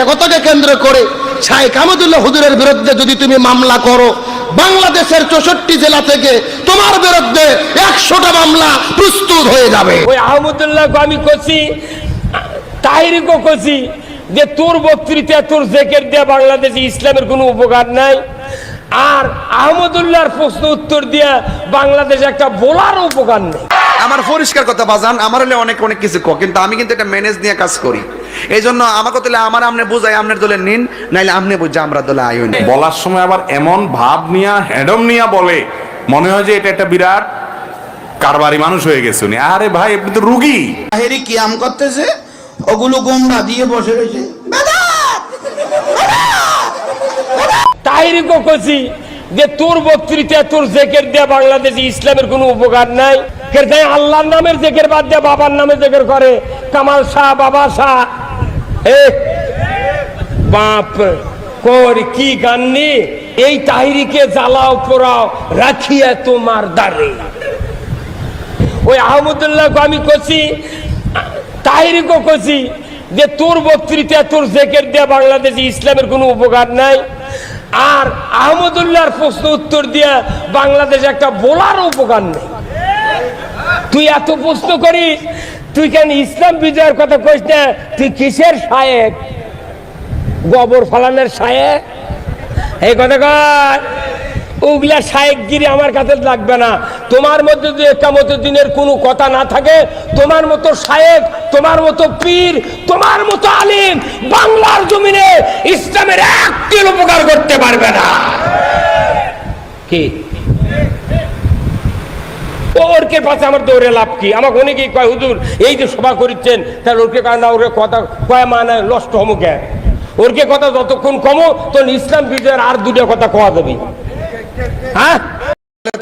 একটা কথাকে কেন্দ্র করে শাইখ আহমদুল্লাহ হুজুরের বিরুদ্ধে যদি তুমি মামলা করো, বাংলাদেশের চৌষট্টি জেলা থেকে তোমার বিরুদ্ধে একশোটা মামলা প্রস্তুত হয়ে যাবে। ওই আহমদুল্লাহকে আমি কছি তাহিরিকে কছি যে তোর বক্তৃতা, তোর জেকের দেয়া বাংলাদেশে ইসলামের কোনো উপকার নাই। আর আহমদুল্লাহর প্রশ্ন উত্তর দিয়া বাংলাদেশে একটা বোলার উপকার নেই। আমার পরিষ্কার কথা বাজান আমার হলে অনেক অনেক কিছু কো কিন্তু আমি কিন্তু এটা ম্যানেজ নিয়ে কাজ করি। এই জন্য আমাকে তাহলে আমার আমনে বুঝাই আমনের দলে নিন নাইলে আমনে বুঝা আমরা দলে আয়ুন বলার সময় আবার এমন ভাব নিয়া হ্যাডম নিয়া বলে মনে হয় যে এটা একটা বিরাট কারবারি মানুষ হয়ে গেছে উনি। আরে ভাই আপনি তো রুগী। হেরি কিয়াম করতেছে ওগুলো গোমরা দিয়ে বসে রয়েছে। তাহিরিকে কছি যে তোর বক্তৃতা তোর জেকের দেয়া বাংলাদেশে ইসলামের কোনো উপকার নাই। কে তাই আল্লাহর নামের জেকের বাদ দিয়ে বাবার নামে জেকের করে। কামাল শাহ, বাবা শাহ। এ, বাপ, কর, কি গাননি? এই তাহিরিকে জ্বালাও, পোড়াও, রাখিয়া তোমার দ্বারে। ওই আহমদুল্লাহকে আমি কছি তাহিরিকে কছি যে তোর বক্তৃতা তোর জেকের দেয়া বাংলাদেশে ইসলামের কোনো উপকার নাই। আর আহমদুল্লাহর প্রশ্ন উত্তর দিয়া বাংলাদেশে একটা বোলার উপকার নেই। তুই এত প্রশ্ন করিস তুই কেন ইসলাম বিজয়ের কথা কইস না? তুই কিসের শায়েক? গোবর ফালানের শায়েক? এই কথা কয়। ওগুলা শায়েকগিরি আমার কাছে লাগবে না। তোমার মধ্যে যদি একামত দিনের কোনো কথা না থাকে, তোমার মতো শায়েক, তোমার মতো পীর, তোমার মতো আলিম বাংলার জমিনে ইসলামের একটির উপকার করতে পারবে না। কি? ওরকে পাশে আমার দৌড়ে লাভ কি? আমাকে অনেকেই কয়, হুজুর, এই যে সভা করিচ্ছেন, তাহলে ওরকে কয়, না, ওর কথা কয় মানে নষ্ট হমুকে ওরকে কথা যতক্ষণ কমো, তখন ইসলাম বিজয়ের আর দুটো কথা কওয়া যাবে। হ্যাঁ?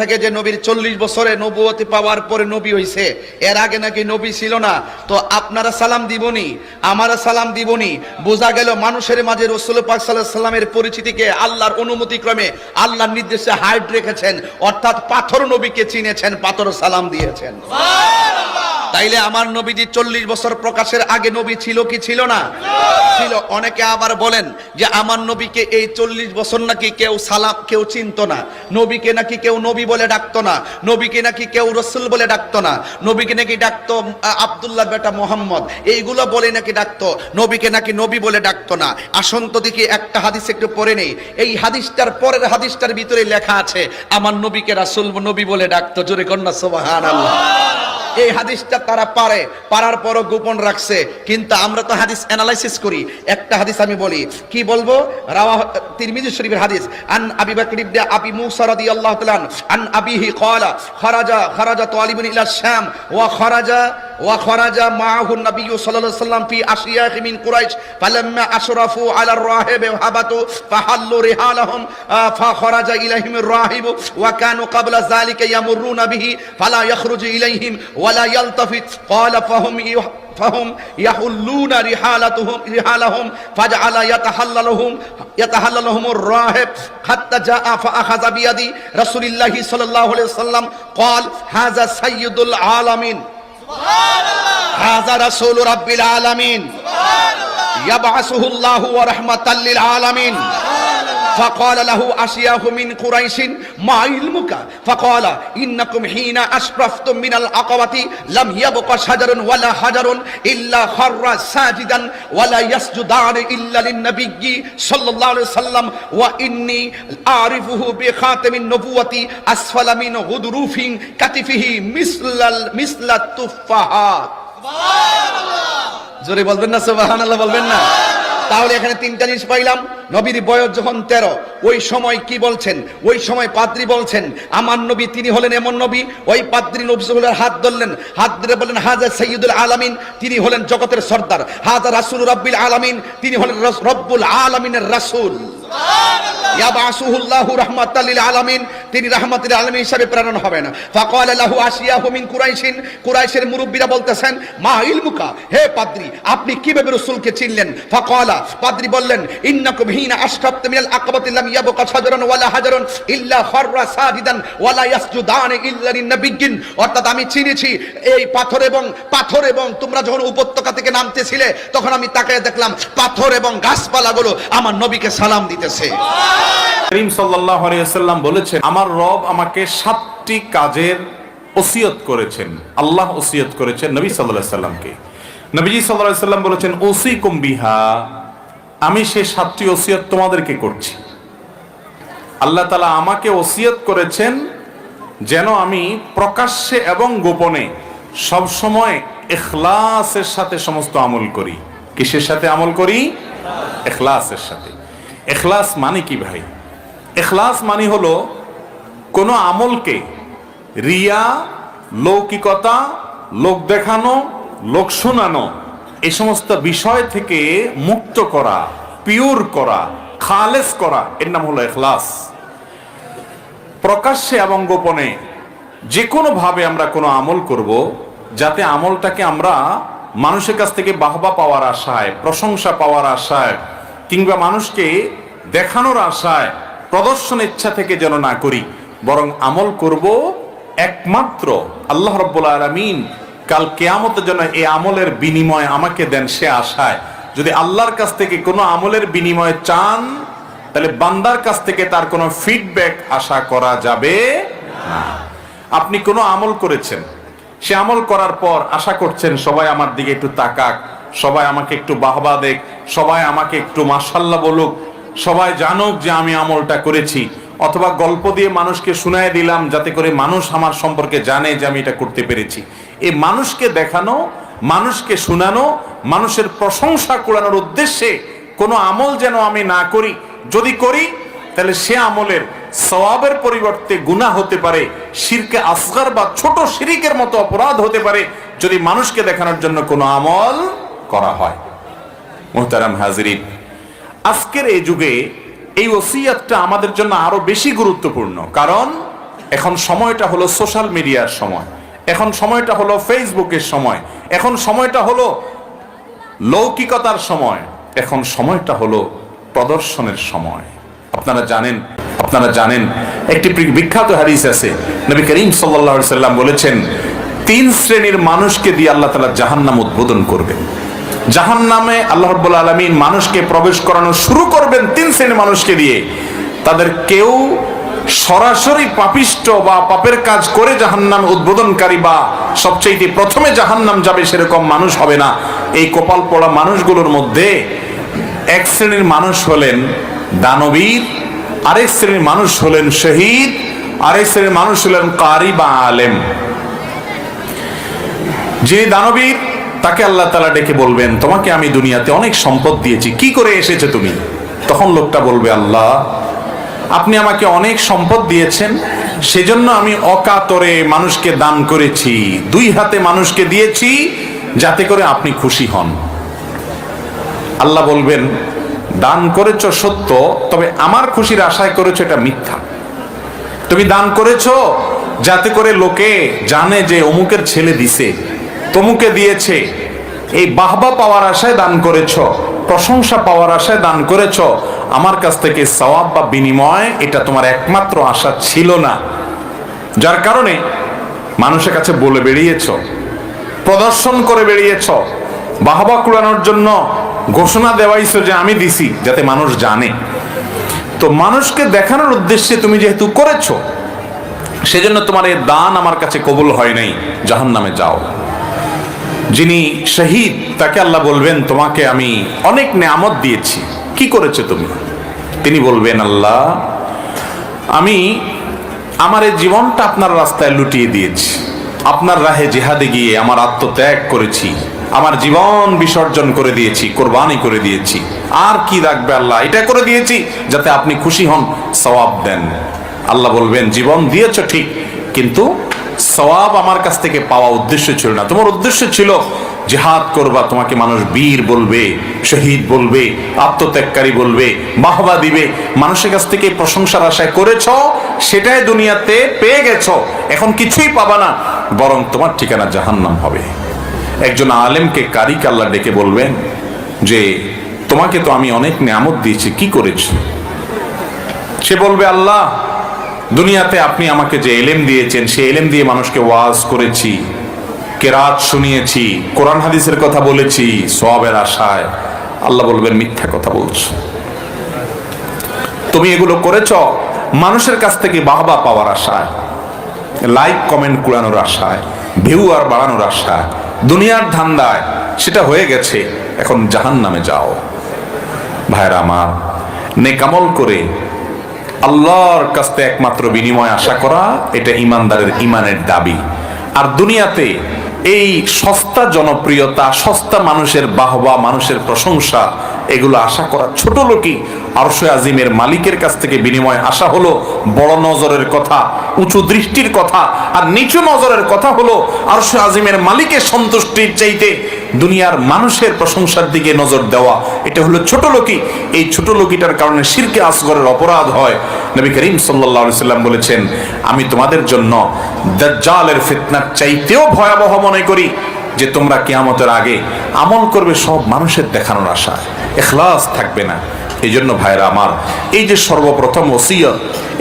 থেকে যে নবীর চল্লিশ বছরে নবুয়তি পাওয়ার পরে নবী হইছে, এর আগে নাকি নবী ছিল না। তো আপনারা সালাম দিবনি, আমারা সালাম দিবনি। বোঝা গেল মানুষের মাঝে রসুল পাক সাল্লাহ সাল্লামের পরিচিতিকে আল্লাহর অনুমতি ক্রমে আল্লাহর নির্দেশে হাইট রেখেছেন, অর্থাৎ পাথর নবীকে চিনেছেন, পাথর সালাম দিয়েছেন। তাইলে আমার নবীজি চল্লিশ বছর প্রকাশের আগে নবী ছিল কি ছিল না? ছিল। অনেকে আবার বলেন যে আমার নবীকে এই চল্লিশ বছর নাকি কেউ সালাম, কেউ চিনতো না। নবীকে নাকি কেউ নবী বলে ডাকতো না। নবীকে নাকি কেউ রসুল বলে ডাকতো না। নবীকে নাকি ডাকতো আব্দুল্লাহ বেটা মোহাম্মদ। এইগুলো বলে নাকি ডাকতো। নবীকে নাকি নবী বলে ডাকতো না। আসন্ত দিকে একটা হাদিস একটু পড়ে নেই। এই হাদিসটার পরের হাদিসটার ভিতরে লেখা আছে, আমার নবীকে রাসুল নবী বলে ডাকতো। জোরে কন্যা সোবাহান আল্লাহ এই হাদিসটা তারা পারে পারার পরও গোপন রাখছে কিন্তু আমরা তো হাদিস অ্যানালাইসিস করি একটা হাদিস আমি বলি কি বলবো রাওয়া তিরমিজি শরীফের হাদিস আন আবি বকর ইবনে আবি মুসা রাদিয়াল্লাহু তাআলা আন আবিহি ক্বালা খারাজা খারাজা তালিবুন ইলা শাম ওয়া খারাজা ওয়া খারাজা মাআহু নবী সাল্লাল্লাহু আলাইহি ওয়াসাল্লাম ফি আশিয়াখ মিন কুরাইশ ফালাম্মা আশরাফু আলা الراهب হাবাতু ফাহাল্লু রিহালাহুম فخرج إليهم الراهب وكانوا قبل ذلك يمرون به فلا يخرج إليهم ওয়ালা ইয়ালতাফিত ক্বালা ফাহুম ফাহুম ইয়াহুল্লুনা রিহালাতুহুম রিহালাহুম ফাজআলা ইয়াতাহাল্লালুহুম ইয়াতাহাল্লালুহুমুর রাহিব হাত্তা জাআ ফাআখাযা বিয়াদি রাসূলুল্লাহ সাল্লাল্লাহু আলাইহি সাল্লাম ক্বাল হাযা সাইয়্যিদুল আলামিন। সুবহানাল্লাহ। হাযা রাসূলু রাব্বিল আলামিন। সুবহানাল্লাহ। ইয়াবআসুহুল্লাহু ওয়া রাহমাতাল লিল আলামিন। সুবহানাল্লাহ। فقال له أشياخ من قريش ما علمك فقال إنكم حين أشرفتم من العقبة لم يبق شجر ولا حجر إلا خر ساجدا ولا يسجدان إلا للنبي صلى الله عليه وسلم وإني أعرفه بخاتم النبوة أسفل من غضروف كتفه مثل ال- مثل التفاحات জোরে বলবেন না সুবাহান আল্লাহ বলবেন না তাহলে এখানে তিনটা জিনিস পাইলাম। নবীর বয়স যখন তেরো, ওই সময় কি বলছেন? ওই সময় পাদ্রি বলছেন, আমার নবী তিনি হলেন এমন নবী। ওই পাদ্রি নবীর হাত ধরলেন, হাত ধরে বললেন হাজার সৈয়দুল আলামিন, তিনি হলেন জগতের সর্দার। হাজার রাসুল রব্বিল আলামিন, তিনি হলেন রব্বুল আলামিনের রাসূল। তিনি রাহমাতুল আলামিন হিসাবে প্রেরণ লাহু আশিয়াহু মিন কুরাইশিন। কুরাইশের মুরব্বীরা বলতেছেন, মা ইলমুকা, হে পাদ্রী, আপনি কীভাবে রাসূলকে চিনলেন? পাদ্রী বললেন ওয়ালা ইল্লা সাজিদান ওয়ালা ইয়াসজুদান ইল্লা অর্থাৎ আমি চিনেছি, এই পাথর এবং পাথর এবং তোমরা যখন উপত্যকা থেকে নামতেছিলে, তখন আমি তাকায় দেখলাম, পাথর এবং গাছপালাগুলো আমার নবীকে সালাম দিতেছে। করিম সাল্লাল্লাহু আলাইহি ওয়াসাল্লাম বলেছেন, আমার রব আমাকে সাতটি কাজের ওসিয়ত করেছেন। আল্লাহ ওসিয়ত করেছেন নবী আলাইহি সাল্লামকে নবীজি আলাইহি সাল্লাম বলেছেন, ওসিকুম বিহা, আমি সেই সাতটি ওসিয়ত তোমাদেরকে করছি। আল্লাহ তাআলা আমাকে ওসিয়ত করেছেন যেন আমি প্রকাশ্যে এবং গোপনে সব সময় ইখলাসের সাথে সমস্ত আমল করি। কিসের সাথে আমল করি? ইখলাসের সাথে। ইখলাস মানে কি ভাই? এখলাস মানে হলো কোনো আমলকে রিয়া, লৌকিকতা, লোক দেখানো, লোক শোনানো এই সমস্ত বিষয় থেকে মুক্ত করা পিওর করা, খালেস করা, এর নাম হলো এখলাস। প্রকাশ্যে এবং গোপনে যে কোনো ভাবে আমরা কোনো আমল করব, যাতে আমলটাকে আমরা মানুষের কাছ থেকে বাহবা পাওয়ার আশায়, প্রশংসা পাওয়ার আশায় কিংবা মানুষকে দেখানোর আশায়, প্রদর্শন ইচ্ছা থেকে যেন না করি, বরং আমল করব একমাত্র আল্লাহ রব্বুল আলমিন। কাল কেয়ামতের জন্য এই আমলের বিনিময় আমাকে দেন সে আশায়। যদি আল্লাহর কাছ থেকে কোনো আমলের বিনিময় চান, তাহলে বান্দার কাছ থেকে তার কোনো ফিডব্যাক আশা করা যাবে না। আপনি কোনো আমল করেছেন, সে আমল করার পর আশা করছেন, সবাই আমার দিকে একটু তাকাক, সবাই আমাকে একটু বাহবা দেখ সবাই আমাকে একটু মাসাল্লাহ বলুক, সবাই জানুক যে আমি আমলটা করেছি, অথবা গল্প দিয়ে মানুষকে শুনায় দিলাম যাতে করে মানুষ আমার সম্পর্কে জানে যে আমি এটা করতে পেরেছি। এই মানুষকে দেখানো, মানুষকে শোনানো, মানুষের প্রশংসা কুড়ানোর উদ্দেশ্যে কোনো আমল যেন আমি না করি, যদি করি, তাহলে সে আমলের সওয়াবের পরিবর্তে গুনাহ হতে পারে, শিরকে আসগার বা ছোট শিরিকের মতো অপরাধ হতে পারে, যদি মানুষকে দেখানোর জন্য কোনো আমল করা হয়। মোহতারাম হাজিরিন, আজকের এই যুগে এই ওসিয়াতটা আমাদের জন্য আরও বেশি গুরুত্বপূর্ণ। কারণ এখন সময়টা হলো সোশ্যাল মিডিয়ার সময়, এখন সময়টা হলো ফেসবুকের সময়, এখন সময়টা হলো লৌকিকতার সময়, এখন সময়টা হলো প্রদর্শনের সময়। আপনারা জানেন আপনারা জানেন, একটি বিখ্যাত হাদিস আছে, নবী করিম আলাইহি সাল্লাম বলেছেন, তিন শ্রেণির মানুষকে দিয়ে আল্লাহ তাআলা জাহান্নাম উদ্বোধন করবেন। জাহান্নামে আল্লাহ রাব্বুল আলামিন মানুষকে প্রবেশ করানো শুরু করবেন তিন শ্রেণির মানুষকে দিয়ে। তাদের কেউ সরাসরি পাপিষ্ট বা পাপের কাজ করে জাহান্নাম উদ্বোধনকারী বা সবচেয়ে প্রথমে জাহান্নাম যাবে সেরকম মানুষ হবে না। এই কপাল পড়া মানুষগুলোর মধ্যে এক শ্রেণির মানুষ হলেন দানবীর, আরেক শ্রেণির মানুষ হলেন শহীদ, আরেক শ্রেণির মানুষ হলেন কারি বা আলেম। যিনি দানবীর তাকে আল্লাহ তালা ডেকে বলবেন, তোমাকে আমি দুনিয়াতে অনেক সম্পদ দিয়েছি, কি করে এসেছে তুমি? তখন লোকটা বলবে, আল্লাহ, আপনি আমাকে অনেক সম্পদ দিয়েছেন, সেজন্য আমি অকাতরে মানুষকে দান করেছি, দুই হাতে মানুষকে দিয়েছি, যাতে করে আপনি খুশি হন। আল্লাহ বলবেন, দান করেছ সত্য, তবে আমার খুশির আশায় করেছ এটা মিথ্যা। তুমি দান করেছ যাতে করে লোকে জানে যে অমুকের ছেলে দিছে। তমুকে দিয়েছে। এই বাহবা পাওয়ার আশায় দান করেছ, প্রশংসা পাওয়ার আশায় দান করেছ। আমার কাছ থেকে সওয়াব বা বিনিময়, এটা তোমার একমাত্র আশা ছিল না। যার কারণে মানুষের কাছে বলে বেরিয়েছ প্রদর্শন করে বেরিয়েছ বাহবা কুড়ানোর জন্য ঘোষণা দেওয়াইছো যে আমি দিছি, যাতে মানুষ জানে। তো মানুষকে দেখানোর উদ্দেশ্যে তুমি যেহেতু করেছ, সেজন্য তোমার এই দান আমার কাছে কবুল হয় নাই। জাহান নামে যাও। যিনি শহীদ, তাকে আল্লাহ বলবেন, তোমাকে আমি অনেক নেয়ামত দিয়েছি। কি করেছে তুমি? তিনি বলবেন, আল্লাহ, আমি আমার এই জীবনটা আপনার রাস্তায় লুটিয়ে দিয়েছি। আপনার রাহে জেহাদে গিয়ে আমার আত্মত্যাগ করেছি। আমার জীবন বিসর্জন করে দিয়েছি, কোরবানি করে দিয়েছি। আর কি রাখবে আল্লাহ? এটা করে দিয়েছি যাতে আপনি খুশি হন, সওয়াব দেন। আল্লাহ বলবেন, জীবন দিয়েছ ঠিক, কিন্তু সওয়াব আমার কাছ থেকে পাওয়া উদ্দেশ্য ছিল না। তোমার উদ্দেশ্য ছিল জেহাদ করবা, তোমাকে মানুষ বীর বলবে, শহীদ বলবে, আত্মত্যাগকারী বলবে, বাহবা দিবে। মানুষের কাছ থেকে প্রশংসার আশায় করেছ, সেটাই দুনিয়াতে পেয়ে গেছ, এখন কিছুই পাবা না, বরং তোমার ঠিকানা জাহান্নাম হবে। একজন আলেমকে কারিক আল্লাহ ডেকে বলবেন যে, তোমাকে তো আমি অনেক নিয়ামত দিয়েছি, কি করেছি? সে বলবে, আল্লাহ দুনিয়াতে আপনি আমাকে যে এলেম দিয়েছেন সে এলেম দিয়ে মানুষকে ওয়াজ করেছি, কেরাত শুনিয়েছি, কোরআন হাদিসের কথা বলেছি সবের আশায়। আল্লাহ বলবেন, মিথ্যা কথা বলছো। তুমি এগুলো করেছ মানুষের কাছ থেকে বাহবা পাওয়ার আশায়, লাইক, কমেন্ট কুড়ানোর আশায়, ভিউ আর বাড়ানোর আশায়। দুনিয়ার ধান্দায় সেটা হয়ে গেছে, এখন জাহান নামে যাও। ভাইরা আমার নেকামল করে আল্লাহর কাছ থেকে একমাত্র বিনিময় আশা করা, এটা ইমানদারের ইমানের দাবি। আর দুনিয়াতে এই সস্তা জনপ্রিয়তা, সস্তা মানুষের বাহবা, মানুষের প্রশংসা, এগুলো আশা করা ছোট লোকই আরশে আজিমের মালিকের কাছ থেকে বিনিময় আশা হলো বড় নজরের কথা, উঁচু দৃষ্টির কথা, আর নিচু নজরের কথা হলো আরশে আজিমের মালিকের সন্তুষ্টির চাইতে দুনিয়ার মানুষের প্রশংসার দিকে নজর দেওয়া, এটা হলো ছোট লোকই। এই ছোট লোকিটার কারণে শিরকে আসগরের অপরাধ হয়। নবী করিম আলাইহি সাল্লাম বলেছেন, আমি তোমাদের জন্য দাজ্জালের ফিতনার চাইতেও ভয়াবহ মনে করি যে তোমরা কেয়ামতের আগে আমল করবে সব মানুষের দেখানোর আশা এখলাস থাকবে না। এই জন্য ভাইরা আমার, এই যে সর্বপ্রথম ওসিয়ত,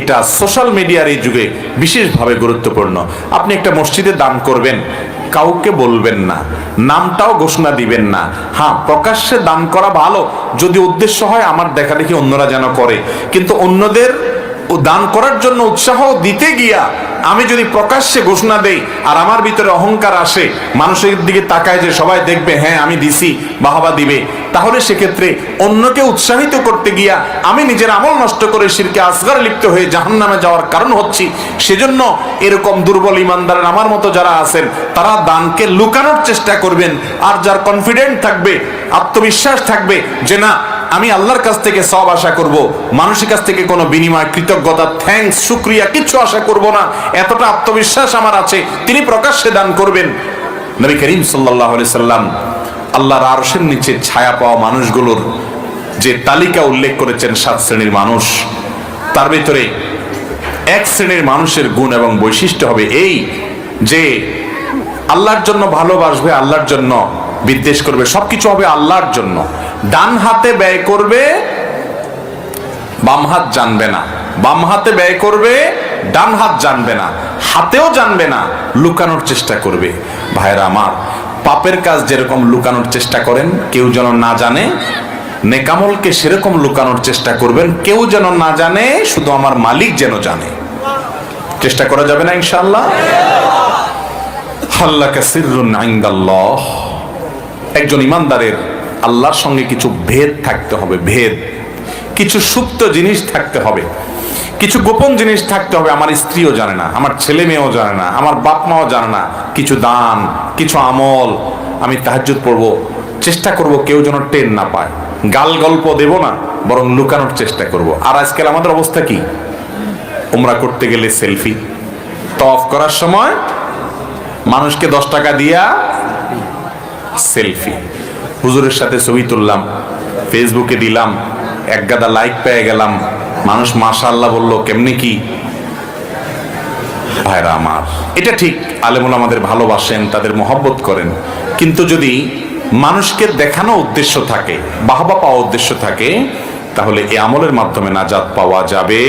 এটা সোশ্যাল মিডিয়ার এই যুগে বিশেষভাবে গুরুত্বপূর্ণ। আপনি একটা মসজিদে দান করবেন কাউকে বলবেন না, নামটাও ঘোষণা দিবেন না। হ্যাঁ প্রকাশ্যে দান করা ভালো, যদি উদ্দেশ্য হয় আমার দেখা দেখি অন্যরা যেন করে। কিন্তু অন্যদের দান করার জন্য উৎসাহ দিতে গিয়া আমি যদি প্রকাশ্যে ঘোষণা দেই আর আমার ভিতরে অহংকার আসে, মানুষের দিকে তাকায় যে সবাই দেখবে হ্যাঁ আমি দিছি, বাহাবা দিবে। তাহলে সেক্ষেত্রে অন্যকে উৎসাহিত করতে গিয়া আমি নিজের আমল নষ্ট করে শিরকে আসগার লিপ্ত হয়ে জাহান নামে যাওয়ার কারণ হচ্ছি। সেজন্য এরকম দুর্বল ইমানদারের আমার মতো যারা আছেন, তারা দানকে লুকানোর চেষ্টা করবেন। আর যার কনফিডেন্ট থাকবে, আত্মবিশ্বাস থাকবে যে না, আমি আল্লাহর কাছ থেকে সব আশা করব, মানুষের কাছ থেকে কোনো বিনিময়, কৃতজ্ঞতা থ্যাঙ্কস শুক্রিয়া, কিছু আশা করব না। এতটা আত্মবিশ্বাস আমার আছে, তিনি প্রকাশ্যে দান করবেন। নবী করিম সাল্লাহ সাল্লাম আল্লাহর আরশের নিচে ছায়া পাওয়া মানুষগুলোর যে তালিকা উল্লেখ করেছেন সাত শ্রেণির মানুষ, তার ভিতরে এক শ্রেণির মানুষের গুণ এবং বৈশিষ্ট্য হবে এই যে আল্লাহর জন্য ভালোবাসবে, আল্লাহর জন্য বিদ্বেষ করবে, সবকিছু হবে আল্লাহর জন্য। ডান হাতে ব্যয় করবে, বাম হাত জানবে না। বাম হাতে ব্যয় করবে, ডান হাত জানবে না। হাতেও জানবে না, লুকানোর চেষ্টা করবে। ভাইরা আমার পাপের কাজ যেরকম লুকানোর চেষ্টা করেন, কেউ যেন না জানে, নেকামলকে সেরকম লুকানোর চেষ্টা করবেন, কেউ যেন না জানে, শুধু আমার মালিক যেন জানে। চেষ্টা করা যাবে না ইনশাল্লাহ একজন ইমানদারের আল্লাহর সঙ্গে কিছু ভেদ থাকতে হবে, ভেদ। কিছু সুপ্ত জিনিস থাকতে হবে। কিছু গোপন জিনিস থাকতে হবে, আমার স্ত্রীও জানে না, আমার ছেলে মেয়েও জানে না, আমার বাপ মাও জানে না। কিছু দান, কিছু আমল আমি তাহাজ্জুদ পড়ব, চেষ্টা করব কেউ যেন টেন না পায়। গাল গল্প দেব না, বরং লুকানোর চেষ্টা করব। আর আজকাল আমাদের অবস্থা কি? উমরা করতে গেলে সেলফি, তফ করার সময় মানুষকে দশ টাকা দিয়া সেলফি। হুজুরের সাথে ছবি তুললাম, ফেসবুকে দিলাম এক গাদা লাইক পেয়ে গেলাম। মানুষ মাশাল্লাহ বলল, কেমনি কি? ভাইরা আমার, এটা ঠিক, আলেমুল আমাদের ভালোবাসেন, তাদের মহব্বত করেন। কিন্তু যদি মানুষকে দেখানো উদ্দেশ্য থাকে, বাহবা পাওয়া উদ্দেশ্য থাকে, তাহলে এ আমলের মাধ্যমে নাজাদ পাওয়া যাবে।